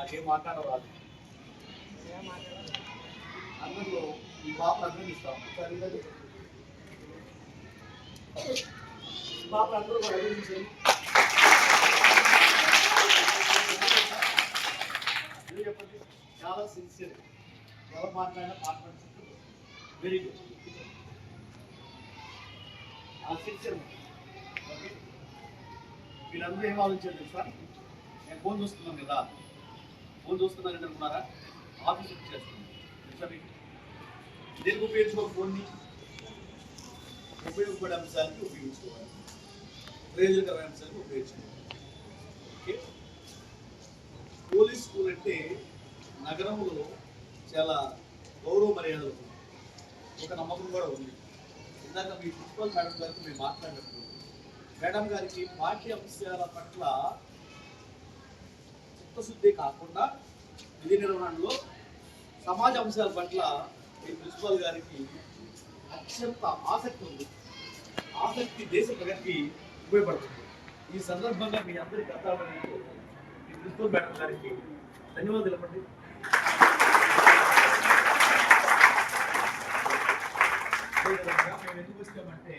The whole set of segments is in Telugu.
నాకేం మాట్లాడరాదు అందరూ ఈ పాపలు అభినందిస్తాం. ఒకసారి ఇవ్వండి. ఈ అందరూ కూడా అభినందించండి. చెప్పండి చాలా సిన్సియర్ ఎవరు మాట్లాడినా మాట్లాడుతుంటారు వెరీ గుడ్ ఆ సిన్సియర్ ఓకే వీళ్ళందరూ ఏం ఆలోచించారు సార్ నేను ఫోన్ చూస్తున్నాను కదా. ఫోన్ చూస్తున్నారని అనుకున్నారా? ఆఫీస్ చేస్తున్నాను తెలుసా దేనికి ఉపయోగించుకోవాలి ఫోన్ని. ఉపయోగపడే అంశానికి ఉపయోగించుకోవాలి. ప్రయోజనకరమైన అంశానికి ఉపయోగించుకోవాలి. ఓకే? పోలీస్ స్కూల్ అంటే నగరంలో చాలా గౌరవ మర్యాదలు ఒక నమ్మకం కూడా ఉంది. ఇందాక మీ ప్రిన్సిపల్ మేడం గారితో మేము మాట్లాడినప్పుడు మేడం గారికి పాఠ్య అంశాల పట్ల చిత్తశుద్ధి కాకుండా విధి నిర్వహణలో సమాజ అంశాల పట్ల ఈ ప్రిన్సిపాల్ గారికి అత్యంత ఆసక్తి ఉంది. ఆసక్తి దేశ ప్రగతికి ఉపయోగపడుతుంది. ఈ సందర్భంగా మీ అందరికీ అర్థమని ఈ ప్రిన్సిపల్ మేడం గారికి ధన్యవాదాలు తెలపండి మేము ఎందుకు వచ్చామంటే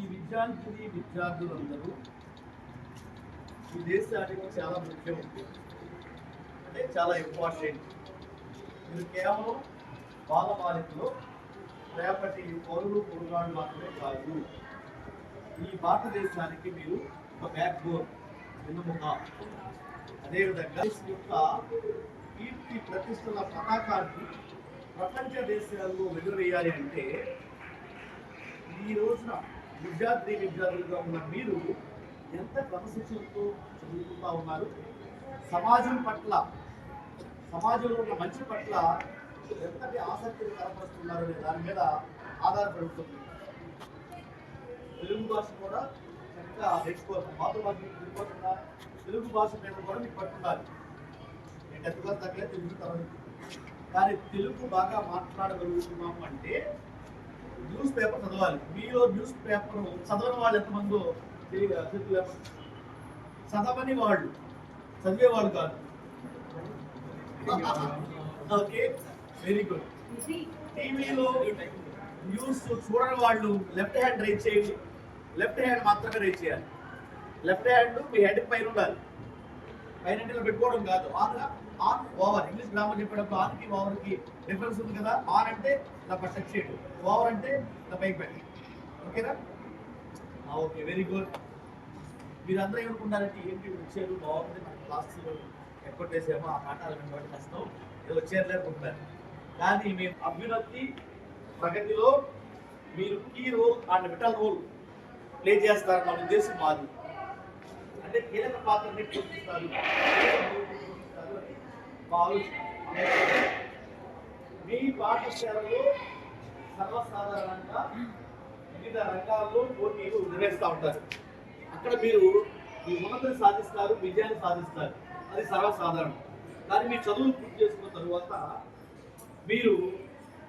ఈ విద్యార్థిని విద్యార్థులందరూ ఈ దేశానికి చాలా ముఖ్యం. అంటే చాలా ఇంపార్టెంట్ ఇది కేవలం బాలబాలికలు రేపటి పౌరులు పొరుగాడు మాత్రమే కాదు. ఈ భారతదేశానికి మీరు ఒక బ్యాక్ బోన్ వెన్నుముక. అదేవిధంగా యొక్క కీర్తి ప్రతిష్టల పతాకాన్ని ప్రపంచ దేశాల్లో వెలువవేయాలి అంటే ఈ రోజున విద్యార్థి విద్యార్థులుగా ఉన్న మీరు ఎంత క్రమశిక్షణతో చదువుకుంటా ఉన్నారు? సమాజం పట్ల సమాజంలో ఉన్న మంచి పట్ల ఎంతటి ఆసక్తిని కనపరుస్తున్నారు అనే దాని మీద ఆధారపడుతుంది తెలుగు భాష కూడా చక్కగా నేర్చుకోవాలి మాతృభాష మీకు తెలియకుండా తెలుగు భాష మీద కూడా మీకు పట్టుండాలి నేను టెన్త్ క్లాస్ తెలుగు తర్వాత కానీ తెలుగు బాగా మాట్లాడగలుగుతున్నాము అంటే న్యూస్ పేపర్ చదవాలి. మీలో న్యూస్ పేపర్ చదవని వాళ్ళు ఎంతమందో చదవని వాళ్ళు చదివేవాళ్ళు కాదు. ఓకే వెరీ గుడ్ టీవీలో న్యూస్ చూడని వాళ్ళు లెఫ్ట్ హ్యాండ్ రైజ్ చేయండి. లెఫ్ట్ హ్యాండ్ మాత్రమే రైజ్ చేయాలి. లెఫ్ట్ హ్యాండ్ మీ హెడ్ పైన ఉండాలి. పైన పెట్టుకోవడం కాదు. On on over English grammar చెప్పేటప్పుడు ఆన్కి ఓవర్కి డిఫరెన్స్ ఉంది కదా. ఆన్ అంటే నా టచ్ చేయడం. ఓవర్ అంటే నా పైకి పెట్టి ఓకేనా ఓకే వెరీ గుడ్ మీరందరూ ఏమనుకుంటారంటే ఏంటి వచ్చారు? బాగుంది మన క్లాస్ చేసామో ఆ పాఠాలు కాబట్టి కష్టం. ఏదో వచ్చారు కానీ మేము అభ్యున్నతి ప్రగతిలో మీరు key role and vital role play చేస్తారన్న ఉద్దేశం మాది. అంటే కీలక పాత్రని పోషిస్తారు. మీ పాఠశాలలో సర్వసాధారణంగా వివిధ రంగాల్లో పోటీలు నిర్వహిస్తూ ఉంటారు. అక్కడ మీరు మీ ఉన్నతిని సాధిస్తారు విజయాన్ని సాధిస్తారు. అది సర్వసాధారణం. కానీ మీ చదువులు పూర్తి చేసుకున్న తరువాత మీరు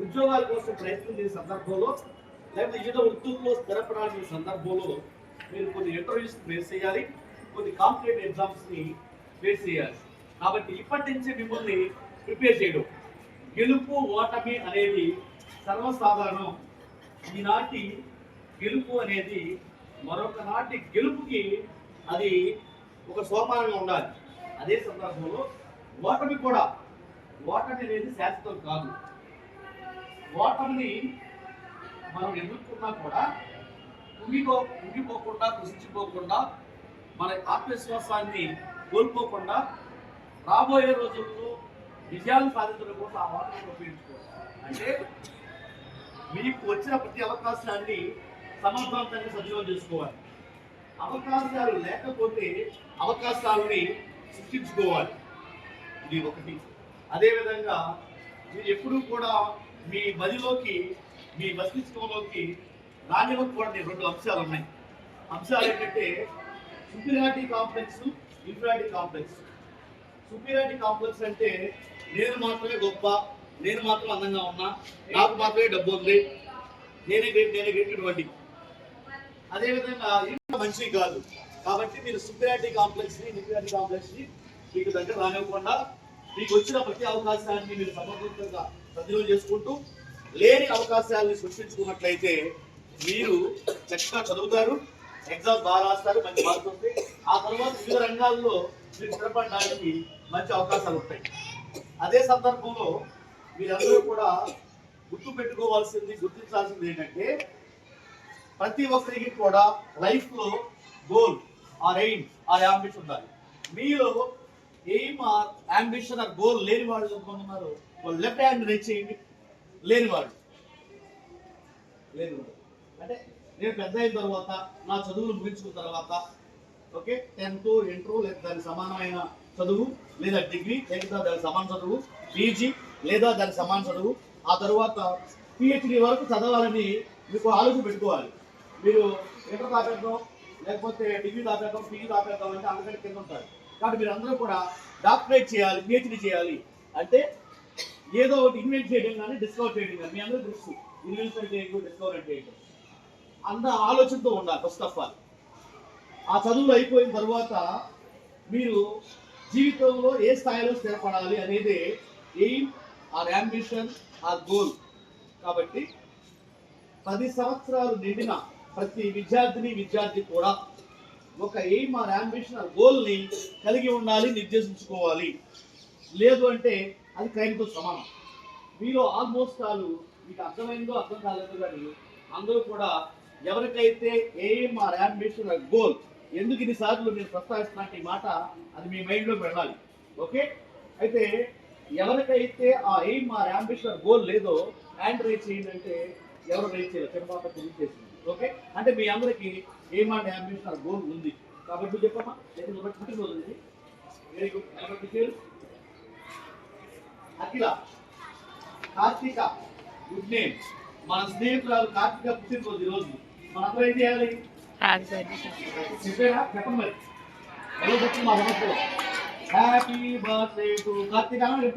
ఉద్యోగాల కోసం ప్రయత్నం చేసే సందర్భంలో లేకపోతే వివిధ వృత్తుల్లో స్థిరపడాల్సిన సందర్భంలో మీరు కొన్ని ఇంటర్వ్యూస్ ఫేస్ చేయాలి కొన్ని కాంపిటేటివ్ ఎగ్జామ్స్ని ఫేస్ చేయాలి. కాబట్టి ఇప్పటి నుంచే మిమ్మల్ని ప్రిపేర్ చేయడం. గెలుపు ఓటమి అనేది సర్వసాధారణం. ఈనాటి గెలుపు అనేది మరొక నాటి గెలుపుకి అది ఒక సోపానంగా ఉండాలి. అదే సందర్భంలో ఓటమి కూడా ఓటమి అనేది శాశ్వతం కాదు. ఓటమిని మనం ఎదుర్కొన్నా కూడా కుంగిపో కుంగిపోకుండా కృషించిపోకుండా మన ఆత్మవిశ్వాసాన్ని కోల్పోకుండా రాబోయే రోజుల్లో విజయాలు సాధించడం కోసం ఆ ఓటమిని ఉపయోగించుకోవాలి. అంటే మీకు వచ్చిన ప్రతి అవకాశాన్ని సమర్థవంతంగా సజీవం చేసుకోవాలి. అవకాశాలు లేకపోతే అవకాశాలని సృష్టించుకోవాలి. ఇది ఒకటి. అదేవిధంగా మీరు ఎప్పుడూ కూడా మీ మదిలోకి మీ మస్తిష్కంలోకి రానివ్వకూడని రెండు అంశాలు ఉన్నాయి. అంశాలు ఏంటంటే superiority complex inferiority complex. Superiority complex అంటే నేను మాత్రమే గొప్ప నేను మాత్రం అందంగా ఉన్నా నాకు మాత్రమే డబ్బు ఉంది నేనే గ్రేట్ నేనే గ్రేట్ ఇటువంటి అదేవిధంగా ఇంట్లో మంచివి కాదు. కాబట్టి మీరు సుపీరియారిటీ కాంప్లెక్స్ని ఇన్ఫీరియారిటీ కాంప్లెక్స్ని మీకు దగ్గర రానివ్వకుండా మీకు వచ్చిన ప్రతి అవకాశాన్ని మీరు సమర్థవంతంగా సద్వినియోగం చేసుకుంటూ లేని అవకాశాలను సృష్టించుకున్నట్లయితే మీరు చక్కగా చదువుతారు ఎగ్జామ్ బాగా రాస్తారు మంచి మార్క్స్ వస్తాయి. ఆ తర్వాత వివిధ రంగాల్లో మీరు స్థిరపడడానికి మంచి అవకాశాలు ఉంటాయి. అదే సందర్భంలో మీరందరూ కూడా గుర్తు పెట్టుకోవాల్సింది గుర్తించాల్సింది ఏంటంటే ప్రతి ఒక్కరికి కూడా లైఫ్లో goal or aim or ambition ఉండాలి. మీలో aim or ambition or goal లేని వాళ్ళు ఎంతమంది ఉన్నారు. వాళ్ళు లెఫ్ట్ హ్యాండ్ రైట్ చేయండి. లేని వాళ్ళు. లేని అంటే నేను పెద్ద అయిన తర్వాత నా చదువులు ముగించుకున్న తర్వాత ఓకే టెన్త్ ఇంటర్ లేదా దానికి సమానమైన చదువు లేదా డిగ్రీ లేదా దానికి సమాన చదువు పీజీ లేదా దానికి సమాన చదువు ఆ తర్వాత పిహెచ్డి వరకు చదవాలని మీకు ఆలోచన పెట్టుకోవాలి. మీరు ఇంటర్ దాపేద్దాం లేకపోతే డిగ్రీ దాపేద్దాం పీజీ దాపేద్దాం అంటే అందరికీ కింద ఉంటారు. కాబట్టి మీరు అందరూ కూడా డాక్టరేట్ చేయాలి పిహెచ్డి చేయాలి. అంటే ఏదో ఒకటి ఇన్వెంట్ చేయడం కానీ డిస్కవర్ చేయడం కానీ. మీ అందరూ తెలుసు. ఇన్వెన్షన్ చేయడం డిస్కవర్ అంటే అంత ఆలోచనతో ఉండాలి ఫస్ట్ ఆఫ్ ఆల్ ఆ చదువులు అయిపోయిన తర్వాత మీరు జీవితంలో ఏ స్థాయిలో స్థిరపడాలి అనేది aim or ambition or goal కాబట్టి పది సంవత్సరాలు నిండిన ప్రతి విద్యార్థిని విద్యార్థి కూడా ఒక ఎయిమ్ ఆర్ అంబిషన్ ఆర్ గోల్ని కలిగి ఉండాలి నిర్దేశించుకోవాలి. లేదు అంటే అది క్రైమ్తో సమానం. మీలో ఆల్మోస్ట్ ఆల్ మీకు అర్థమైందో అర్థం కాలేదు కానీ అందరూ కూడా ఎవరికైతే aim or ambition or goal ఎందుకు ఇన్నిసార్లు నేను ప్రస్తావిస్తున్నా ఈ మాట అది మీ మైండ్లో వెళ్ళాలి. ఓకే అయితే ఎవరికైతే ఆ ఎయిమ్ ఆర్ అంబిషన్ గోల్ లేదో హ్యాండ్ రైట్ చేయండి అంటే ఎవరు రైట్ చేయలేదు చిన్నపాప తెలియజేసింది. ఓకే అంటే మీ అందరికి ఎయిమ్ అండ్ అంబిషన్ గోల్ ఉంది? కాబట్టి నువ్వు చెప్పమ్మా నేను ఒకటి పుట్టినరోజు ఉంది వెరీ గుడ్ ఎవరి పేరు అఖిల. కార్తీక. గుడ్ నేమ్ మన స్నేహితురాలు కార్తీక పుట్టినరోజు ఈరోజు మనందరం ఏం చేయాలి? చెప్పేనా? చెప్పండి మరి ఎవరు చెప్తుంది మా సమస్యలో హ్యాపీ బర్త్డే టు కార్తీక. అని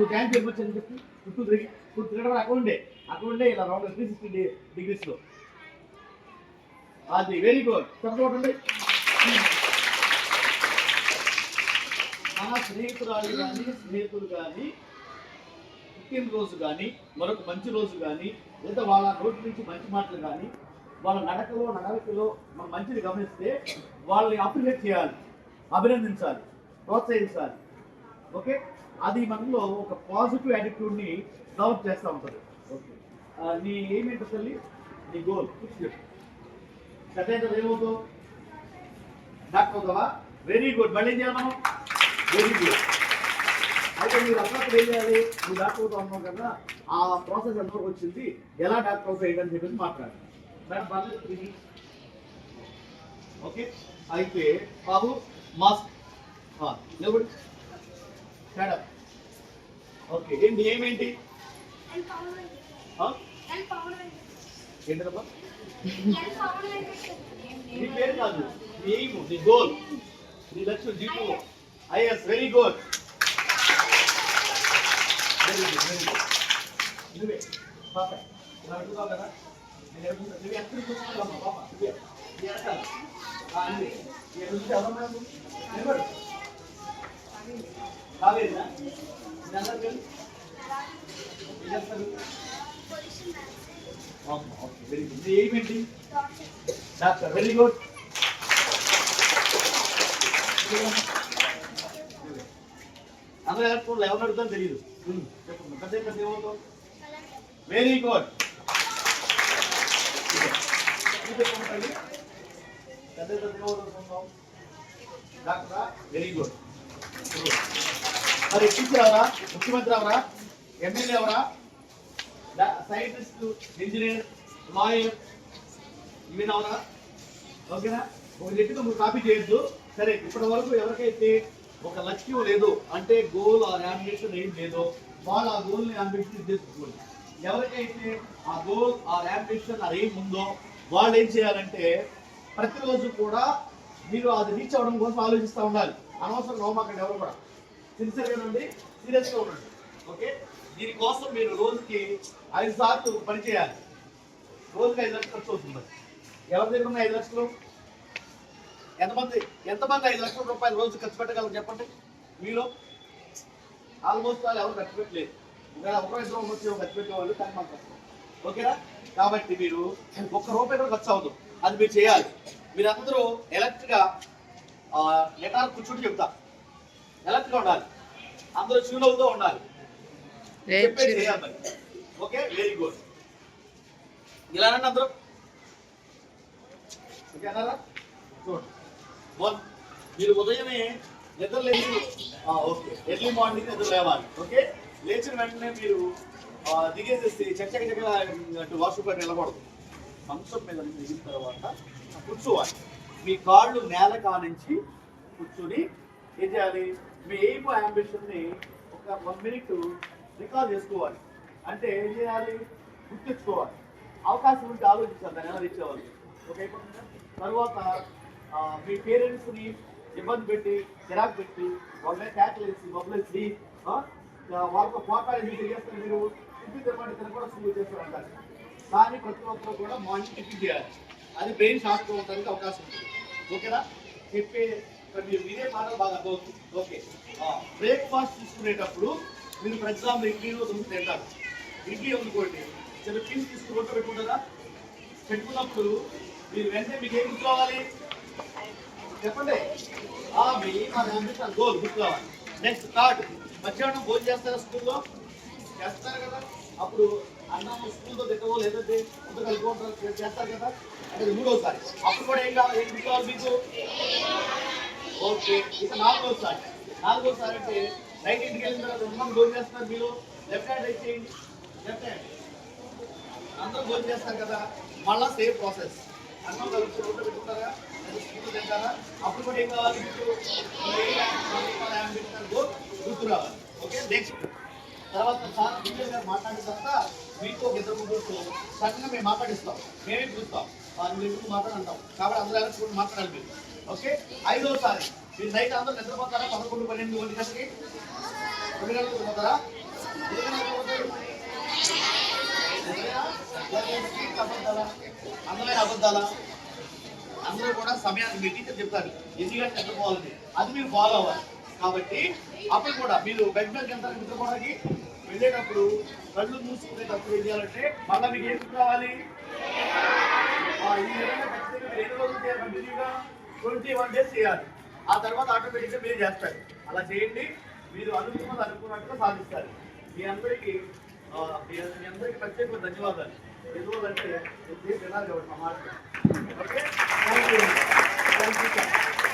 చెప్తుగా నువ్వు థ్యాంక్ యూ చెప్పి. చుట్టూ తిరిగి చుట్టూ తిరగడం అక్కడ ఉండే అక్కడ ఉండే ఇలా రౌండ్ త్రీ సిక్స్టీ డిగ్రీస్లో. అది వెరీ గుడ్ చెప్పండి మన స్నేహితురాలు కానీ స్నేహితులు కానీ పుట్టినరోజు కానీ మరొక మంచి రోజు కానీ లేదా వాళ్ళ నోటి నుంచి మంచి మాటలు కానీ వాళ్ళ నడకలో నడవకలో మనం మంచిది గమనిస్తే వాళ్ళని అప్రిషియేట్ చేయాలి అభినందించాలి ప్రోత్సహించాలి. ఓకే? అది మనలో ఒక పాజిటివ్ యాటిట్యూడ్ని డెవలప్ చేస్తూ ఉంటుంది. నీ ఏమేంటో తల్లి? నీ గోల్ పెద్ద అయితే ఏమవుతావు? డాక్టర్ అవుతావా? వెరీ గుడ్ మళ్ళీ ఏం చేయాలి మనం? వెరీ గుడ్ అయితే మీరు అప్పుడప్పుడు ఏం చేయాలి? నువ్వు డాక్టర్ అవుతా ఉన్నావు కదా ఆ ప్రాసెస్ ఎంతవరకు వచ్చింది? ఎలా డాక్టర్ అవుతాయి అని చెప్పేసి మాట్లాడాలి మేడం పర్లేదు తిరిగి. ఓకే అయితే బాబు మాస్క్ నిలబడి స్టాండప్ ఓకే ఏంటి? ఏమేంటి? ఏంటమ్మా నీ పేరు కాదు నీ ఎయిమ్ నీ గోల్ నీ లక్ష్యం జీవితం is very good. Very good very good. నువ్వే పాప. ఇలా కదా? నువ్వు కూర్చున్నావు పాప? నువ్వే? నిలబడు. కావేరినా? వెరీ గుడ్ నీ ఎయిమ్ ఏంటి డాక్టర్ వెరీ గుడ్ అందరూ ఎలక్ట్రోన్లు ఎవరు అడుగుతారో తెలియదు చెప్పండి పెద్ద పెద్ద ఏమవుతావు వెరీ గుడ్ పెద్ద పెద్ద ఏమవుతావు డాక్టరా వెరీ గుడ్ మరి టీచర్ ఎవరా ముఖ్యమంత్రి అవరా ఎమ్మెల్యే ఎవరా సైంటిస్ట్ ఇంజనీర్ లాయర్ ఇవి అవరా ఓకేనా? ఒక చెట్టుకు మీరు కాపీ చేయొద్దు. సరే ఇప్పటి వరకు ఎవరికైతే ఒక లక్ష్యం లేదు అంటే గోల్ ఆర్ అంబిషన్ ఏం లేదో వాళ్ళు ఆ గోల్ని అంబిషన్ చేసుకోండి ఎవరికైతే ఆ గోల్ ఆర్ అంబిషన్ అది ఏం ఉందో వాళ్ళు ఏం చేయాలంటే ప్రతిరోజు కూడా మీరు అది రీచ్ అవ్వడం కోసం ఆలోచిస్తూ ఉండాలి. అనవసరం నోమాకండి ఎవరు కూడా సిన్సియర్గా ఉండండి సీరియస్గా ఉండండి. ఓకే? దీనికోసం మీరు రోజుకి ఐదు సార్లు పని చేయాలి. రోజుకి ఐదు లక్షలు ఖర్చు అవుతుంది ఎవరి దగ్గర ఉన్నాయి ఐదు లక్షలు? ఎంతమంది ఎంతమంది ఐదు లక్షల రూపాయలు రోజు ఖర్చు పెట్టగలరు చెప్పండి? మీలో? ఆల్మోస్ట్ వాళ్ళు ఎవరు ఖర్చు పెట్టలేదు. ఒకవేళ ఒక ఇద్దరు వచ్చి ఖర్చు పెట్టేవాళ్ళు కానీ మాకు కష్టం. ఓకేనా? కాబట్టి మీరు ఒక్క రూపాయి కూడా ఖర్చు అవ్వదు. అది మీరు చేయాలి. మీరందరూ ఎలక్ట్గా లెటర్ కూర్చుంటే చెప్తా. ఎలక్ట్గా ఉండాలి. అందరూ ఉండాలి. చెప్పేది చేయాలి మరి. ఓకే వెరీ గుడ్ ఇలా అనండి అందరూ. ఓకే అన్నారా? చూడండి వన్ మీరు ఉదయమే నిద్ర లేచి ఓకే ఎర్లీ మార్నింగ్ నిద్ర లేవాలి. ఓకే లేచిన వెంటనే మీరు దిగేసేసి చక్కగా చక్కగా అటు వాష్రూమ్ నిలబడదు. మంచం మీద దిగిన తర్వాత కూర్చోవాలి. మీ కాళ్ళు నేల కానించి కూర్చుని ఏం చేయాలి? మీ ఎయిమ్ అంబిషన్ని ఒక వన్ మినిట్ రికాల్ చేసుకోవాలి. అంటే ఏం చేయాలి? గుర్తించుకోవాలి. అవకాశం ఉంటే ఆలోచించాలి దాన్ని ఎలా తెచ్చేవాళ్ళు. ఓకే తర్వాత మీ పేరెంట్స్ని ఇబ్బంది పెట్టి చిరాకు పెట్టి వాళ్ళ మీద వేసి బొబ్బలేసి వాళ్ళతో పోటాడి మీరు చేస్తారు మీరు? తిప్పి తినమంటే తిరగడం స్కూల్ చేస్తారు అంటారు కానీ ప్రతి ఒక్కరు కూడా మార్నింగ్ టిఫిన్ చేయాలి. అది బ్రెయిన్ షార్ప్గా ఉండడానికి అవకాశం ఉంటుంది. ఓకేనా చెప్పే ఇక్కడ మీరు వినే మాటలు బాగా అర్థమవుతుంది. ఓకే. బ్రేక్ఫాస్ట్ తీసుకునేటప్పుడు మీరు ఫర్ ఎగ్జాంపుల్ ఇడ్లీలో రోజు తింటారు. ఇడ్లీ అనుకోండి చిన్న పీస్ తీసుకుని రొట్టె పెట్టుకుంటారా? పెట్టుకున్నప్పుడు మీరు వెంటనే మీకు ఏం గుర్తుకోవాలి చెప్పండి. మీ మన అంబిషన్ గోల్ గుర్తుకోవాలి నెక్స్ట్ థర్డ్ మధ్యాహ్నం భోజనం చేస్తారా స్కూల్లో? చేస్తారు కదా. అప్పుడు అన్నం స్కూల్తో తిట్టవో లేదంటే ముందు కలిపి చేస్తారు కదా. అంటే మూడోసారి. అప్పుడు కూడా ఏం కావాలి? ఏం గుర్తుకోవాలి మీకు? ఓకే ఇక నాలుగోసారి నాలుగోసారి అంటే రైట్ ఇంటికి వెళ్ళిన తర్వాత ఎంతమంది గోల్ చేస్తారు మీరు? లెఫ్ట్ హ్యాండ్ రైట్ చేయండి లెఫ్ట్ హ్యాండ్ అందరూ గోల్ చేస్తారు కదా? మళ్ళా సేమ్ ప్రాసెస్ అన్నం కలిసి రోడ్డు పెట్టుకుంటారా? స్కూల్ తింటారా? అప్పుడు కూడా ఏం కావాలి మీకు? గుర్తు రావాలి ఓకే నెక్స్ట్ తర్వాత సార్ విజయ్ గారు మాట్లాడిన తర్వాత మీకు ఒక ఇద్దరు ముగ్గురు సడన్గా మేము మాట్లాడిస్తాం. మేమే చూస్తాం. వాళ్ళు మీరు ఎందుకు మాట్లాడంటాం. కాబట్టి అందరూ కూడా మాట్లాడాలి మీరు. ఓకే? ఐదోసారి. మీరు నైట్ అందరూ నిద్రపోతారా? పదకొండు పన్నెండు ఒంటి గంటకి ఒంటి గంటలకు పోతారా అబద్ధాలా అందమైన అబద్ధాలా? అందరూ కూడా సమయాన్ని మీ టీచర్ చెప్తారు. ఎన్ని గంటలు నిద్రపోవాలని? అది మీరు ఫాలో అవ్వాలి. కాబట్టి అప్పుడు కూడా మీరు బెడ్ మీద ఎంత నిద్రపోవడానికి? వెళ్ళేటప్పుడు కళ్ళు మూసుకునేటప్పుడు ఏం చేయాలంటే మళ్ళీ మీకు ఏం కావాలి? ఈ విధంగా ఖచ్చితంగా మీరు ఎన్ని రోజులు చేయాలి కంటిన్యూగా ట్వంటీ వన్ డేస్ చేయాలి. ఆ తర్వాత ఆటోమేటిక్గా మీరు చేస్తారు. అలా చేయండి. మీరు అనుకున్నది అనుకున్నట్టుగా సాధిస్తారు. మీ అందరికీ మీ అందరికీ ప్రత్యేక ధన్యవాదాలు. ఎందుకంటే వినాలి కాబట్టి మా మాట. Okay? Thank you thank you